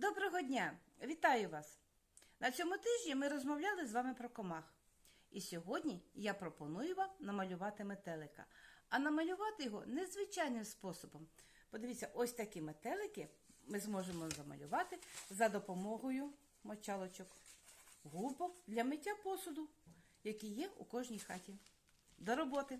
Доброго дня! Вітаю вас! На цьому тижні ми розмовляли з вами про комах. І сьогодні я пропоную вам намалювати метелика. А намалювати його незвичайним способом. Подивіться, ось такі метелики ми зможемо замалювати за допомогою мочалочок, губок для миття посуду, які є у кожній хаті. До роботи!